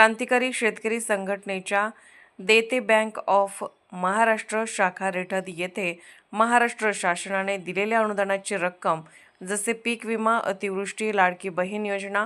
क्रांतिकारी शेतकरी संघटनेच्या देते बँक ऑफ महाराष्ट्र शाखा रेठद येथे महाराष्ट्र शासनाने दिलेल्या अनुदानाची रक्कम जसे पीक विमा अतिवृष्टी लाडकी बहीण योजना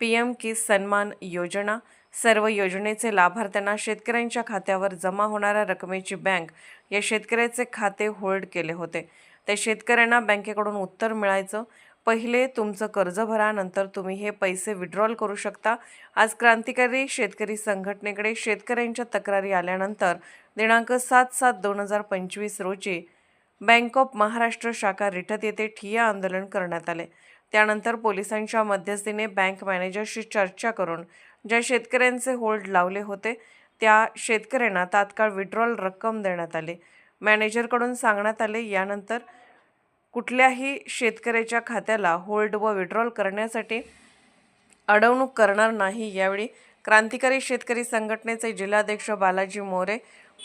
पी एम किस सन्मान योजना सर्व योजनेचे लाभार्थ्यांना शेतकऱ्यांच्या खात्यावर जमा होणाऱ्या रकमेची बँक या शेतकऱ्याचे खाते होल्ड केले होते. त्या शेतकऱ्यांना बँकेकडून उत्तर मिळायचं. पहिले तुमचं कर्ज भरा नंतर तुम्ही हे पैसे विड्रॉल करू शकता. आज क्रांतिकारी शेतकरी संघटनेकडे शेतकऱ्यांच्या तक्रारी आल्यानंतर दिनांक सात सात दोन हजार पंचवीस रोजी बँक ऑफ महाराष्ट्र शाखा रिठत येथे ठिय्या आंदोलन करण्यात आले. त्यानंतर पोलिसांच्या मध्यस्थीने बँक मॅनेजरशी चर्चा करून ज्या शेतकऱ्यांचे होल्ड लावले होते त्या शेतकऱ्यांना तात्काळ विड्रॉल रक्कम देण्यात आली. मॅनेजरकडून सांगण्यात आले यानंतर कुठल्याही शेतकऱ्याच्या खात्याला होल्ड व विड्रॉल करण्यासाठी अडवणूक करणार नाही. यावेळी क्रांतिकारी शेतकरी संघटनेचे जिल्हाध्यक्ष बालाजी मोरे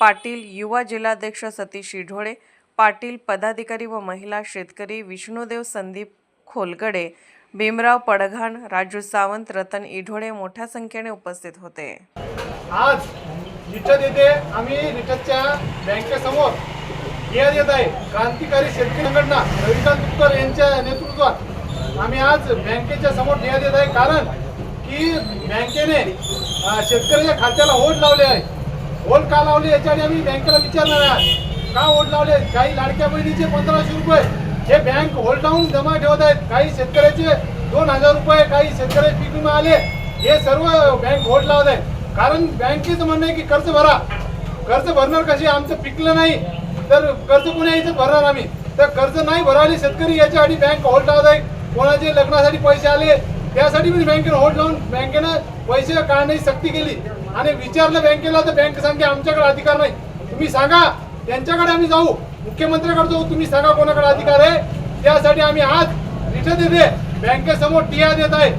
पाटील युवा जिल्हाध्यक्ष सतीश इढोळे पाटील पदाधिकारी व महिला शेतकरी विष्णुदेव संदीप खोलगडे भीमराव पडघाण राजू सावंत रतन इढोळे मोठ्या संख्येने उपस्थित होते. आज रिटर्न येथे आम्ही रिटर्नच्या बँकेसमोर. येत येत आहे. क्रांतिकारी शेतकरी संघटना रविकांत तुपकर यांच्या नेतृत्वात आम्ही आज बँकेच्या समोर येत येत आहे. कारण की बँकेने शेतकऱ्याच्या खात्याला होल्ड लावले आहे. होल्ड का लावले याच्यासाठी आम्ही बँकेला विचारणार आहे का होल्ड लावले काही लाडक्या बहिणीचे पंधराशे रुपये हे बँक होल्ड लावून जमा ठेवत आहेत. काही शेतकऱ्याचे दोन हजार रुपये काही शेतकऱ्याचे पीक विमा आले. हे सर्व बँक होल्ड लावत आहे कारण बँकेचं म्हणणं आहे की कर्ज भरा. कर्ज भरणार कशी? आमचं पिकलं नाही. तर कर्ज पुन्हा यायचं भरणार आम्ही? तर कर्ज नाही भरायला शेतकरी याच्या आधी बँक होल्ड लावत आहे. कोणाचे लग्नासाठी पैसे आले त्यासाठी मी बँकेनं होल्ड लावून बँकेनं पैसे काढण्याची सक्ती केली. आणि विचारलं बँकेला तर बँक सांगते आमच्याकडे अधिकार नाही. तुम्ही सांगा त्यांच्याकडे आम्ही जाऊ. मुख्यमंत्र्याकडे जाऊ तुम्ही सांगा कोणाकडे अधिकार आहे. त्यासाठी आम्ही आज रिटर्न देते. बँकेसमोर टिया देत आहे.